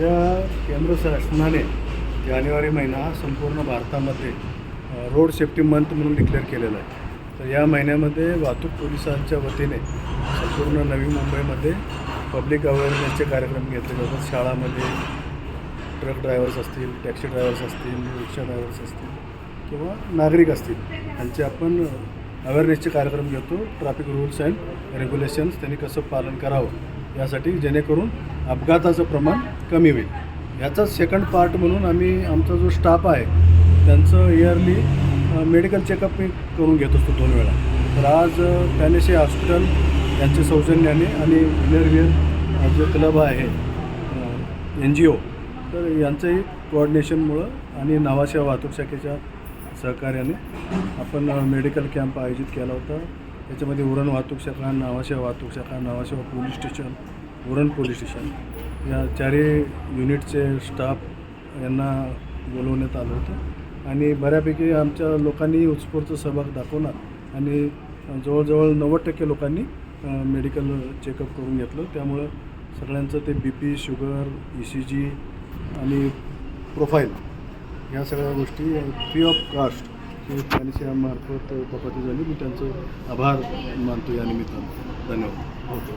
या केंद्र शासनाने जानेवारी महिना हा संपूर्ण भारतामध्ये रोड सेफ्टी मंथ म्हणून डिक्लेअर केलेला आहे. तर या महिन्यामध्ये वाहतूक पोलिसांच्या वतीने संपूर्ण नवी मुंबईमध्ये पब्लिक अवेअरनेसचे कार्यक्रम घेतले जातात. शाळामध्ये ट्रक ड्रायव्हर्स असतील टॅक्सी ड्रायव्हर्स असतील रिक्षा ड्रायव्हर्स असतील किंवा नागरिक असतील यांचे आपण अवेअरनेसचे कार्यक्रम घेतो. ट्रॅफिक रूल्स अँड रेग्युलेशन्स त्यांनी कसं पालन करावं यासाठी जेणेकरून अपघाताचं प्रमाण कमी होईल. याचाच सेकंड पार्ट म्हणून आम्ही आमचा जो स्टाफ आहे त्यांचं इयरली मेडिकल चेकअप मी करून घेत असतो दोन वेळा. तर आज पॅलेसे हॉस्पिटल यांच्या सौजन्याने आणि विनरविअर जो क्लब आहे एन जी ओ तर यांचंही कोऑर्डिनेशनमुळं आणि नावाशा वाहतूक शाखेच्या सहकार्याने आपण मेडिकल कॅम्प आयोजित केला होता. त्याच्यामध्ये उरण वाहतूक शाखा नावाशा वाहतूक शाखा नावाशा police station Uran police station. या चारही युनिटचे स्टाफ यांना बोलवण्यात आलं होतं. आणि बऱ्यापैकी आमच्या लोकांनी उत्स्फूर्त सहभाग दाखवला आणि जवळजवळ नव्वद टक्के लोकांनी मेडिकल चेकअप करून घेतलं. त्यामुळं सगळ्यांचं ते B P sugar E C G आणि प्रोफाईल या सगळ्या गोष्टी फ्री ऑफ कास्ट ही मार्फत झाली. मी त्यांचं आभार मानतो या निमित्तानं. धन्यवाद. ओके